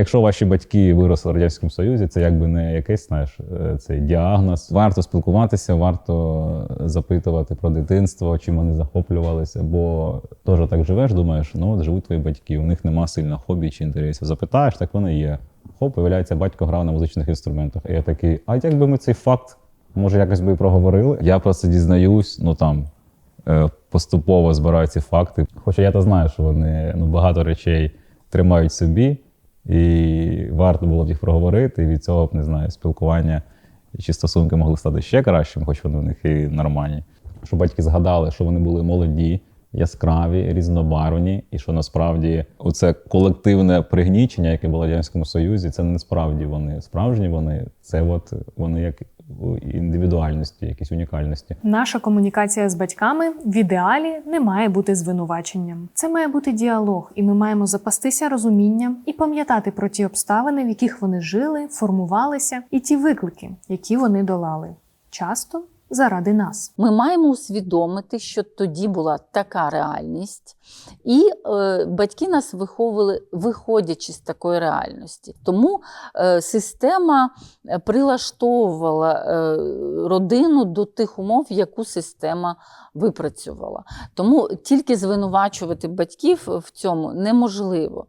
Якщо ваші батьки виросли в радянському союзі, це якби не якийсь знаєш е, цей діагноз. Варто спілкуватися, варто запитувати про дитинство, чим вони захоплювалися. Бо теж так живеш, думаєш, ну от живуть твої батьки, у них нема сильно хобі чи інтересів. Запитаєш, так вони є. Хоп, виявляється, батько грав на музичних інструментах. І я такий, а якби ми цей факт, може, якось би і проговорили? Я про це дізнаюсь, ну там е, поступово збираю ці факти. Хоча я то знаю, що вони ну, багато речей тримають собі, і варто було б їх проговорити, і від цього б не знаю, спілкування чи стосунки могли стати ще кращими, хоч вони в них і нормальні. Щоб батьки згадали, що вони були молоді, яскраві, різнобарвні, і що насправді оце колективне пригнічення, яке було в радянському союзі, це не справді вони. Справжні вони це от вони як у індивідуальності, якісь унікальності. Наша комунікація з батьками в ідеалі не має бути звинуваченням. Це має бути діалог, і ми маємо запастися розумінням і пам'ятати про ті обставини, в яких вони жили, формувалися, і ті виклики, які вони долали. Часто заради нас. Ми маємо усвідомити, що тоді була така реальність, і е, батьки нас виховували, виходячи з такої реальності. Тому е, система е, прилаштовувала е, родину до тих умов, яку система випрацювала. Тому тільки звинувачувати батьків в цьому неможливо.